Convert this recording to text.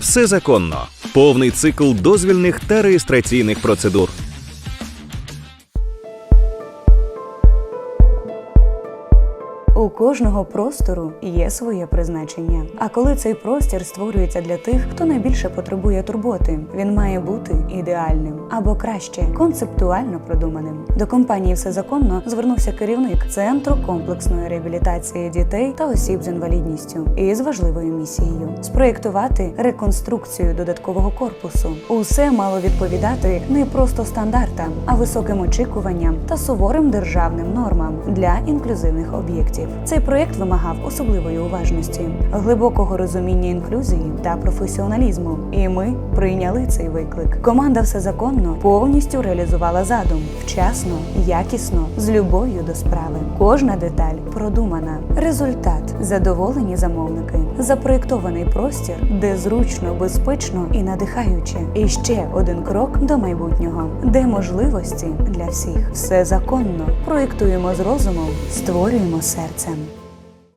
Все законно. Повний цикл дозвільних та реєстраційних процедур. У кожного простору є своє призначення. А коли цей простір створюється для тих, хто найбільше потребує турботи, він має бути ідеальним або краще концептуально продуманим. До компанії все законно звернувся керівник центру комплексної реабілітації дітей та осіб з інвалідністю із важливою місією спроєктувати реконструкцію додаткового корпусу. Усе мало відповідати не просто стандартам, а високим очікуванням та суворим державним нормам для інклюзивних об'єктів. Цей проєкт вимагав особливої уважності, глибокого розуміння інклюзії та професіоналізму. І ми прийняли цей виклик. Команда все законно повністю реалізувала задум вчасно, якісно, з любов'ю до справи. Кожна деталь продумана. Результат задоволені замовники, запроєктований простір, де зручно, безпечно і надихаюче. І ще один крок до майбутнього, де можливості для всіх. Все законно. Проєктуємо з розумом, створюємо серцем.